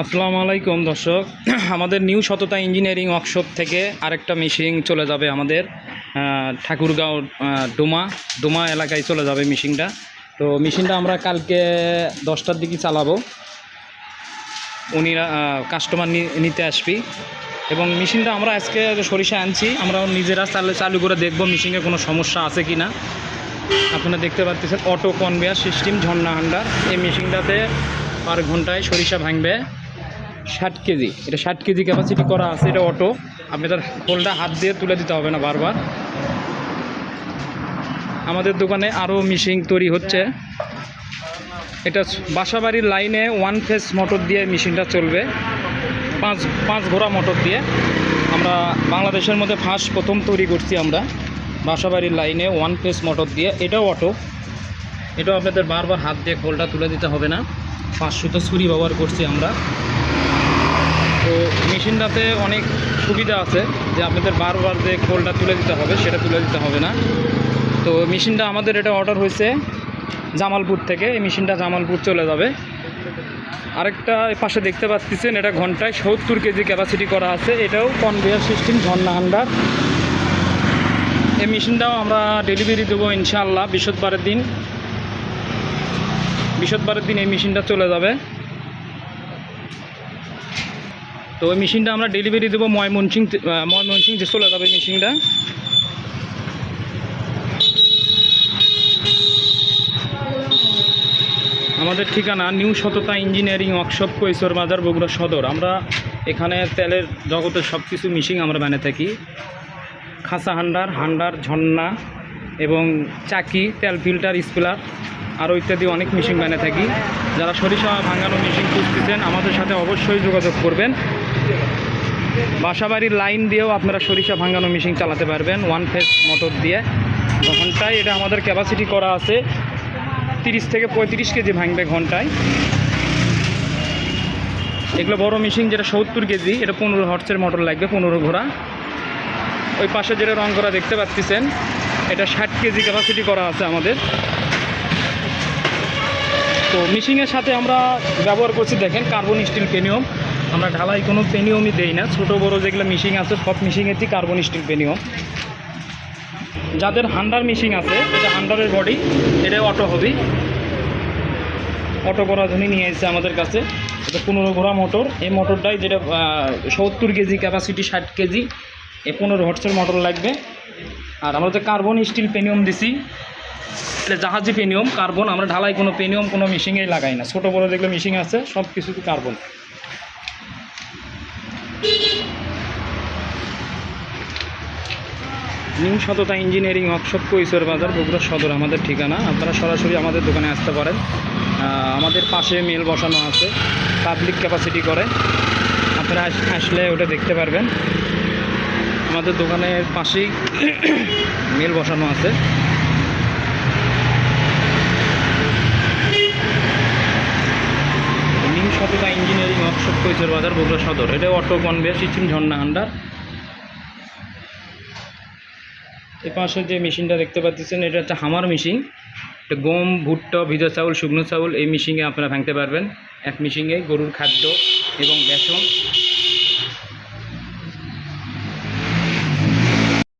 আসসালামু আলাইকুম, দর্শক। আমাদের নিউ সততা ইঞ্জিনিয়ারিং ওয়ার্কশপ থেকে আরেকটা মেশিন চলে যাবে আমাদের ঠাকুরগাঁও ডোমা। ডোমা এলাকায় চলে যাবে মেশিনটা। তো মেশিনটা আমরা কালকে দশটার দিকে চালাবো। উনি কাস্টমার নিতে আসবি। এবং মেশিনটা আমরা আজকে সরিষা আনছি আমরা নিজেরা চালু চালু করে দেখব মেশিনে কোনো সমস্যা আছে কি না আপনারা দেখতে পাচ্ছেন অটো কনভেয়ার সিস্টেম, ঝর্ণা হান্ডার এই মেশিনটাতে পার ঘন্টায় সরিষা ভাঙবে। ষাট কেজি। এটা ষাট কেজি ক্যাপাসিটি করা আছে, এটা অটো আপনি তার খোলটা হাত দিয়ে তুলে দিতে হবে না বারবার। আমাদের দোকানে আরও মেশিন তৈরি হচ্ছে। এটা বাসাবাড়ির লাইনে ওয়ান ফেস মোটর দিয়ে মেশিনটা চলবে। পাঁচ পাঁচ ঘোড়া মোটর দিয়ে। আমরা বাংলাদেশের মধ্যে ফার্স্ট প্রথম তৈরি করছি আমরা। বাসাবাড়ির লাইনে ওয়ান ফেস মোটর দিয়ে। এটাও অটো এটাও আপনাদের বারবার হাত দিয়ে খোলটা তুলে দিতে হবে না। পাঁচশো তো ছুরি ব্যবহার করছি আমরা। তো মেশিনটাতে অনেক সুবিধা আছে যে আপনাদের বারবার যে খোলটা তুলে দিতে হবে, সেটা তুলে দিতে হবে না। তো মেশিনটা আমাদের এটা অর্ডার হয়েছে জামালপুর থেকে, এই মেশিনটা জামালপুর চলে যাবে। আরেকটা পাশে দেখতে পাচ্ছেন, এটা ঘন্টায় সত্তর কেজি ক্যাপাসিটি করা আছে। এটাও কনভেয়ার সিস্টেম ঝর্ণা হান্ডার। এই মেশিনটাও আমরা ডেলিভারি দেবো ইনশাআল্লাহ, বৃহস্পতিবারের দিন। বৃহস্পতিবারের দিন এই মেশিনটা চলে যাবে। তো ওই মেশিনটা আমরা ডেলিভারি দেবো ময়মনসিং ময়মনসিং যে চলে যাবে মেশিনটা। আমাদের ঠিকানা নিউ সততা ইঞ্জিনিয়ারিং ওয়ার্কশপ, কৈশোর বাজার, বগুড়া সদর। আমরা এখানে তেলের জগতের সব কিছু মিশিং আমরা বানিয়ে থাকি। খাসা হান্ডার হান্ডার, ঝর্ণা এবং চাকি, তেল ফিল্টার, স্পিলার। আরও ইত্যাদি অনেক মেশিন বানিয়ে থাকি। যারা সরিষা, ভাঙানো মেশিন খুঁজতেছেন, আমাদের সাথে অবশ্যই যোগাযোগ করবেন। বাসাবাড়ির লাইন দিয়েও আপনারা সরিষা, ভাঙানো মেশিন চালাতে পারবেন ওয়ান ফেস মোটর দিয়ে। ঘন্টায় এটা আমাদের ক্যাপাসিটি করা আছে, তিরিশ থেকে পঁয়ত্রিশ কেজি ভাঙবে ঘন্টায়। এগুলো বড় মেশিন যেটা সত্তর কেজি, এটা পনেরো হর্সের মোটর লাগবে, পনেরো ঘোড়া। ওই পাশে যেটা রং করা দেখতে পাচ্ছেন, এটা ষাট কেজি ক্যাপাসিটি করা আছে আমাদের। তো মিশিংয়ের সাথে আমরা ব্যবহার করছি, দেখেন কার্বন স্টিল পেনিয়ম। আমরা ঢালাই কোনো পেনিয়মই দেই না। ছোটো, বড় যেগুলো মিশিং আছে, সব মিশিংয়েরই কার্বন স্টিল পেনিয়ম। যাদের হান্ডার মিশিং আছে, এটা হান্ডারের বডি এটা অটো হবে অটো করার জন্য নিয়ে এসেছে আমাদের কাছে। এটা পনেরো ঘোড়া মোটর এই মোটরটাই যেটা সত্তর কেজি ক্যাপাসিটি ষাট কেজি এ পনেরো হর্সের মোটর লাগবে। আর আমরা যে কার্বন স্টিল পেনিয়ম দিছি। এটা জাহাজি পেনিয়ম, কার্বন, আমরা ঢালাই কোনো পেনিয়ম, কোনো মিশিংয়েই লাগাই না। ছোটো বড়ো যেগুলো মিশিং আছে, সব কিছুতে carbon. New Satata engineering workshop, Kaishor Bazar, Bogura সদর, আমাদের ঠিকানা। আপনারা সরাসরি আমাদের দোকানে আসতে পারেন। আমাদের পাশে মেল বসানো আছে পাবলিক ক্যাপাসিটি করে। আপনারা আস- আসলে ওটা দেখতে পারবেন। আমাদের দোকানের পাশেই মেল বসানো আছে। নিউ সততা ইঞ্জিনিয়ারিং ওয়ার্কশপ কৈশোর বাজার বগুড়া সদর। এটা অটো কনভেয়ার সিস্টেম, ঝর্ণা হান্ডার। এই পাশে যে মেশিনটা দেখতে পাচ্ছেন, এটা একটা হামার মেশিন। এটা গম, ভুট্টা, ভিজা চাউল, শুকনো চাউল, এই মেশিনে আপনারা ভাঙতে পারবেন। এক মেশিনে গরুর খাদ্য এবং বেসন